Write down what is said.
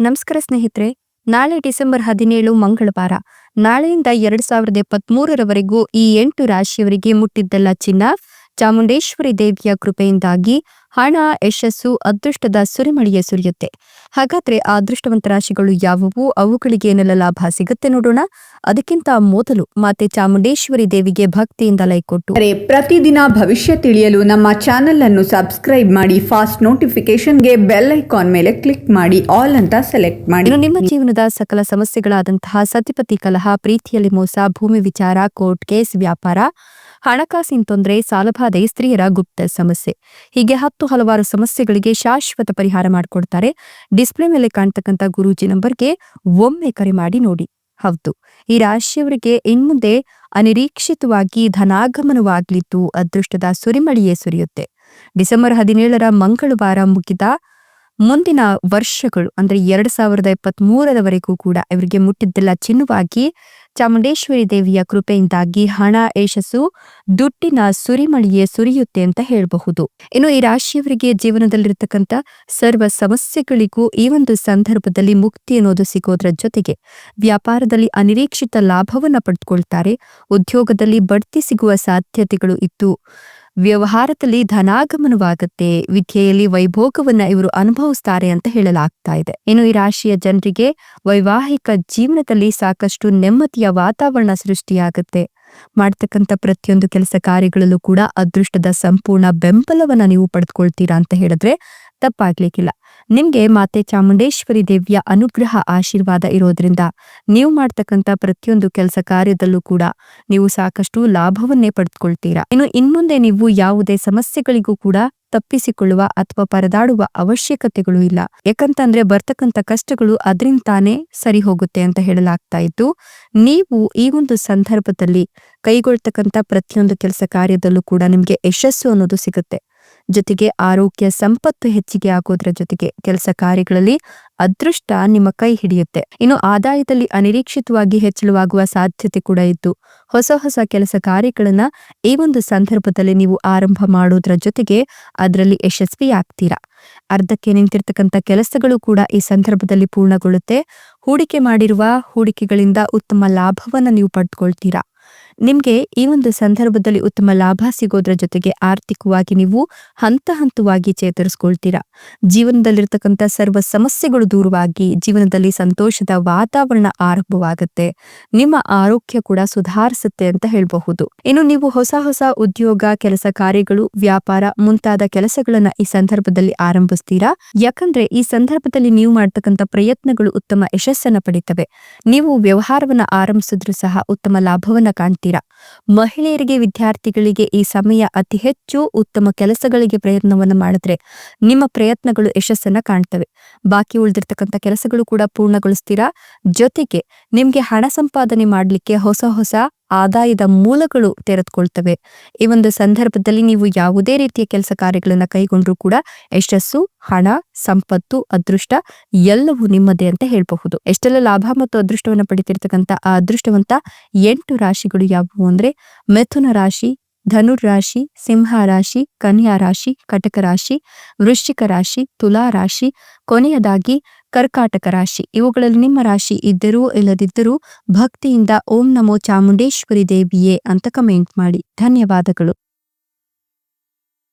ನಮಸ್ಕಾರ ಸ್ನೇಹಿತರೆ, ನಾಳೆ ಡಿಸೆಂಬರ್ ಹದಿನೇಳು ಮಂಗಳವಾರ, ನಾಳೆಯಿಂದ ಎರಡ್ ಸಾವಿರದ ಇಪ್ಪತ್ಮೂರರವರೆಗೂ ಈ ಎಂಟು ರಾಶಿಯವರಿಗೆ ಮುಟ್ಟಿದ್ದಲ್ಲ ಚಿನ್ನ ಚಾಮುಂಡೇಶ್ವರಿ ದೇವಿಯ ಕೃಪೆಯಿಂದಾಗಿ ಹಣ ಯಶಸ್ಸು ಅದೃಷ್ಟದ ಸುರಿಮಳಿಯೇ ಸುರಿಯುತ್ತೆ. ಹಾಗಾದ್ರೆ ಆ ಅದೃಷ್ಟವಂತ ರಾಶಿಗಳು ಯಾವುವು? ಅವುಗಳಿಗೆ ಏನೆಲ್ಲ ಲಾಭ ಸಿಗುತ್ತೆ ನೋಡೋಣ. ಅದಕ್ಕಿಂತ ಮೊದಲು ಮಾತೆ ಚಾಮುಂಡೇಶ್ವರಿ ದೇವಿಗೆ ಭಕ್ತಿಯಿಂದ ಲೈಕ್ ಕೊಟ್ಟು. ಪ್ರತಿದಿನ ಭವಿಷ್ಯ ತಿಳಿಯಲು ನಮ್ಮ ಚಾನೆಲ್ ಅನ್ನು ಸಬ್ಸ್ಕ್ರೈಬ್ ಮಾಡಿ ಫಾಸ್ಟ್ ನೋಟಿಫಿಕೇಶನ್ಗೆ ಬೆಲ್ ಐಕಾನ್ ಮೇಲೆ ಕ್ಲಿಕ್ ಮಾಡಿ ಆಲ್ ಅಂತ ಸೆಲೆಕ್ಟ್ ಮಾಡಿ. ನಿಮ್ಮ ಜೀವನದ ಸಕಲ ಸಮಸ್ಯೆಗಳಾದಂತಹ ಸತಿಪತಿ ಕಲಹ ಪ್ರೀತಿಯಲ್ಲಿ ಮೋಸ ಭೂಮಿ ವಿಚಾರ ಕೋರ್ಟ್ ಕೇಸ್ ವ್ಯಾಪಾರ ಹಣಕಾಸಿನ ತೊಂದರೆ ಸಾಲಬಾಧೆ ಸ್ತ್ರೀಯರ ಗುಪ್ತ ಸಮಸ್ಯೆ. ಹೀಗೆ ಹತ್ತು ಹಲವಾರು ಸಮಸ್ಯೆಗಳಿಗೆ ಶಾಶ್ವತ ಪರಿಹಾರ ಮಾಡಿಕೊಡ್ತಾರೆ. ಡಿಸ್ಪ್ಲೇ ಮೇಲೆ ಕಾಣ್ತಕ್ಕಂಥ ಗುರೂಜಿ ನಂಬರ್ಗೆ ಒಮ್ಮೆ ಕರೆ ಮಾಡಿ ನೋಡಿ. ಹೌದು, ಈ ರಾಶಿಯವರಿಗೆ ಇನ್ಮುಂದೆ ಅನಿರೀಕ್ಷಿತವಾಗಿ ಧನಾಗಮನವಾಗ್ಲಿದ್ದು, ಅದೃಷ್ಟದ ಸುರಿಮಳಿಯೇ ಸುರಿಯುತ್ತೆ. ಡಿಸೆಂಬರ್ ಹದಿನೇಳರ ಮಂಗಳವಾರ ಮುಗಿದ ಮುಂದಿನ ವರ್ಷಗಳು, ಅಂದ್ರೆ ಎರಡ್ ಸಾವಿರದ ಇಪ್ಪತ್ತ್ ಮೂರರವರೆಗೂ ಕೂಡ ಇವರಿಗೆ ಮುಟ್ಟಿದ್ದೆಲ್ಲ ಚಿನ್ನವಾಗಿ ಚಾಮುಂಡೇಶ್ವರಿ ದೇವಿಯ ಕೃಪೆಯಿಂದಾಗಿ ಹಣ, ಯಶಸ್ಸು, ದುಡ್ಡಿನ ಸುರಿಮಳಿಯೇ ಸುರಿಯುತ್ತೆ ಅಂತ ಹೇಳಬಹುದು. ಇನ್ನು ಈ ರಾಶಿಯವರಿಗೆ ಜೀವನದಲ್ಲಿರ್ತಕ್ಕಂಥ ಸರ್ವ ಸಮಸ್ಯೆಗಳಿಗೂ ಈ ಒಂದು ಸಂದರ್ಭದಲ್ಲಿ ಮುಕ್ತಿ ಅನ್ನೋದು ಸಿಗೋದ್ರ ಜೊತೆಗೆ ವ್ಯಾಪಾರದಲ್ಲಿ ಅನಿರೀಕ್ಷಿತ ಲಾಭವನ್ನ ಪಡೆದುಕೊಳ್ತಾರೆ ಉದ್ಯೋಗದಲ್ಲಿ ಬಡ್ತಿ ಸಿಗುವ ಸಾಧ್ಯತೆಗಳು ಇತ್ತು ವ್ಯವಹಾರದಲ್ಲಿ ಧನಾಗಮನವಾಗುತ್ತೆ, ವಿದ್ಯೆಯಲ್ಲಿ ವೈಭೋಗವನ್ನ ಇವರು ಅನುಭವಿಸ್ತಾರೆ ಅಂತ ಹೇಳಲಾಗ್ತಾ ಇದೆ. ಇನ್ನು ಈ ರಾಶಿಯ ಜನರಿಗೆ ವೈವಾಹಿಕ ಜೀವನದಲ್ಲಿ ಸಾಕಷ್ಟು ನೆಮ್ಮದಿಯ ವಾತಾವರಣ ಸೃಷ್ಟಿಯಾಗುತ್ತೆ. ಮಾಡ್ತಕ್ಕಂಥ ಪ್ರತಿಯೊಂದು ಕೆಲಸ ಕಾರ್ಯಗಳಲ್ಲೂ ಕೂಡ ಅದೃಷ್ಟದ ಸಂಪೂರ್ಣ ಬೆಂಬಲವನ್ನ ನೀವು ಪಡೆದುಕೊಳ್ತೀರಾ ಅಂತ ಹೇಳಿದ್ರೆ ತಪ್ಪಾಗ್ಲಿಕ್ಕಿಲ್ಲ. ನಿಮ್ಗೆ ಮಾತೆ ಚಾಮುಂಡೇಶ್ವರಿ ದೇವಿಯ ಅನುಗ್ರಹ ಆಶೀರ್ವಾದ ಇರೋದ್ರಿಂದ ನೀವು ಮಾಡ್ತಕ್ಕಂಥ ಪ್ರತಿಯೊಂದು ಕೆಲಸ ಕಾರ್ಯದಲ್ಲೂ ಕೂಡ ನೀವು ಸಾಕಷ್ಟು ಲಾಭವನ್ನೇ ಪಡೆದುಕೊಳ್ತೀರಾ ಇನ್ನು ಇನ್ಮುಂದೆ ನೀವು ಯಾವುದೇ ಸಮಸ್ಯೆಗಳಿಗೂ ಕೂಡ ತಪ್ಪಿಸಿಕೊಳ್ಳುವ ಅಥವಾ ಪರದಾಡುವ ಅವಶ್ಯಕತೆಗಳು ಇಲ್ಲ. ಯಾಕಂತಂದ್ರೆ ಬರ್ತಕ್ಕಂಥ ಕಷ್ಟಗಳು ಅದರಿಂದ ತಾನೇ ಸರಿ ಹೋಗುತ್ತೆ ಅಂತ ಹೇಳಲಾಗ್ತಾ ಇತ್ತು. ನೀವು ಈ ಒಂದು ಸಂದರ್ಭದಲ್ಲಿ ಕೈಗೊಳ್ತಕ್ಕಂಥ ಪ್ರತಿಯೊಂದು ಕೆಲಸ ಕಾರ್ಯದಲ್ಲೂ ಕೂಡ ನಿಮ್ಗೆ ಯಶಸ್ಸು ಅನ್ನೋದು ಸಿಗುತ್ತೆ. ಜೊತೆಗೆ ಆರೋಗ್ಯ ಸಂಪತ್ತು ಹೆಚ್ಚಿಗೆ ಆಗೋದ್ರ ಜೊತೆಗೆ ಕೆಲಸ ಕಾರ್ಯಗಳಲ್ಲಿ ಅದೃಷ್ಟ ನಿಮ್ಮ ಕೈ ಹಿಡಿಯುತ್ತೆ. ಇನ್ನು ಆದಾಯದಲ್ಲಿ ಅನಿರೀಕ್ಷಿತವಾಗಿ ಹೆಚ್ಚಳವಾಗುವ ಸಾಧ್ಯತೆ ಕೂಡ ಇದ್ದು, ಹೊಸ ಹೊಸ ಕೆಲಸ ಕಾರ್ಯಗಳನ್ನ ಈ ಒಂದು ಸಂದರ್ಭದಲ್ಲಿ ನೀವು ಆರಂಭ ಮಾಡೋದ್ರ ಜೊತೆಗೆ ಅದರಲ್ಲಿ ಯಶಸ್ವಿ ಆಗ್ತೀರಾ. ಅರ್ಧಕ್ಕೆ ನಿಂತಿರ್ತಕ್ಕಂಥ ಕೆಲಸಗಳು ಕೂಡ ಈ ಸಂದರ್ಭದಲ್ಲಿ ಪೂರ್ಣಗೊಳ್ಳುತ್ತೆ. ಹೂಡಿಕೆ ಮಾಡಿರುವ ಹೂಡಿಕೆಗಳಿಂದ ಉತ್ತಮ ಲಾಭವನ್ನ ನೀವು ಪಡ್ಕೊಳ್ತೀರಾ. ನಿಮ್ಗೆ ಈ ಒಂದು ಸಂದರ್ಭದಲ್ಲಿ ಉತ್ತಮ ಲಾಭ ಸಿಗೋದ್ರ ಜೊತೆಗೆ ಆರ್ಥಿಕವಾಗಿ ನೀವು ಹಂತ ಹಂತವಾಗಿ ಚೇತರಿಸ್ಕೊಳ್ತೀರಾ? ಜೀವನದಲ್ಲಿರ್ತಕ್ಕಂಥ ಸರ್ವ ಸಮಸ್ಯೆಗಳು ದೂರವಾಗಿ, ಜೀವನದಲ್ಲಿ ಸಂತೋಷದ ವಾತಾವರಣ ಆರಂಭವಾಗುತ್ತೆ. ನಿಮ್ಮ ಆರೋಗ್ಯ ಕೂಡ ಸುಧಾರಿಸುತ್ತೆ ಅಂತ ಹೇಳಬಹುದು. ಇನ್ನು ನೀವು ಹೊಸ ಹೊಸ ಉದ್ಯೋಗ, ಕೆಲಸ ಕಾರ್ಯಗಳು, ವ್ಯಾಪಾರ ಮುಂತಾದ ಕೆಲಸಗಳನ್ನ ಈ ಸಂದರ್ಭದಲ್ಲಿ ಆರಂಭಿಸ್ತೀರಾ? ಯಾಕಂದ್ರೆ ಈ ಸಂದರ್ಭದಲ್ಲಿ ನೀವು ಮಾಡ್ತಕ್ಕಂಥ ಪ್ರಯತ್ನಗಳು ಉತ್ತಮ ಯಶಸ್ಸನ್ನ ಪಡಿತವೆ. ನೀವು ವ್ಯವಹಾರವನ್ನ ಆರಂಭಿಸಿದ್ರು ಸಹ ಉತ್ತಮ ಲಾಭವನ್ನ ಕಾಣ್ತೀರಾ? ಮಹಿಳೆಯರಿಗೆ, ವಿದ್ಯಾರ್ಥಿಗಳಿಗೆ ಈ ಸಮಯ ಅತಿ ಹೆಚ್ಚು ಉತ್ತಮ ಕೆಲಸಗಳಿಗೆ ಪ್ರಯತ್ನವನ್ನು ಮಾಡಿದ್ರೆ ನಿಮ್ಮ ಪ್ರಯತ್ನಗಳು ಯಶಸ್ಸನ್ನ ಕಾಣ್ತವೆ. ಬಾಕಿ ಉಳಿದಿರ್ತಕ್ಕಂಥ ಕೆಲಸಗಳು ಕೂಡ ಪೂರ್ಣಗೊಳಿಸ್ತೀರಾ? ಜೊತೆಗೆ ನಿಮ್ಗೆ ಹಣ ಸಂಪಾದನೆ ಮಾಡಲಿಕ್ಕೆ ಹೊಸ ಹೊಸ ಆದಾಯದ ಮೂಲಗಳು ತೆರೆದುಕೊಳ್ತವೆ. ಈ ಒಂದು ಸಂದರ್ಭದಲ್ಲಿ ನೀವು ಯಾವುದೇ ರೀತಿಯ ಕೆಲಸ ಕಾರ್ಯಗಳನ್ನ ಕೈಗೊಂಡ್ರೂ ಕೂಡ ಯಶಸ್ಸು, ಹಣ, ಸಂಪತ್ತು, ಅದೃಷ್ಟ ಎಲ್ಲವೂ ನಿಮ್ಮದೇ ಅಂತ ಹೇಳಬಹುದು. ಎಷ್ಟೆಲ್ಲ ಲಾಭ ಮತ್ತು ಅದೃಷ್ಟವನ್ನ ಪಡಿತಿರ್ತಕ್ಕಂಥ ಆ ಅದೃಷ್ಟವಂತ ಎಂಟು ರಾಶಿಗಳು ಯಾವುವು ಅಂದ್ರೆ ಮಿಥುನ ರಾಶಿ, ಧನುರ್ ರಾಶಿ, ಸಿಂಹ ರಾಶಿ, ಕನ್ಯಾ ರಾಶಿ, ಕಟಕ ರಾಶಿ, ವೃಶ್ಚಿಕ ರಾಶಿ, ತುಲಾ ರಾಶಿ. ಕೊನೆಯದಾಗಿ ಕರ್ಕಾಟಕ ರಾಶಿ. ಇವುಗಳಲ್ಲಿ ನಿಮ್ಮ ರಾಶಿ ಇದ್ದರೂ ಇಲ್ಲದಿದ್ದರೂ ಭಕ್ತಿಯಿಂದ ಓಂ ನಮೋ ಚಾಮುಂಡೇಶ್ವರಿ ದೇವಿಯೇ ಅಂತ ಕಮೆಂಟ್ ಮಾಡಿ. ಧನ್ಯವಾದಗಳು.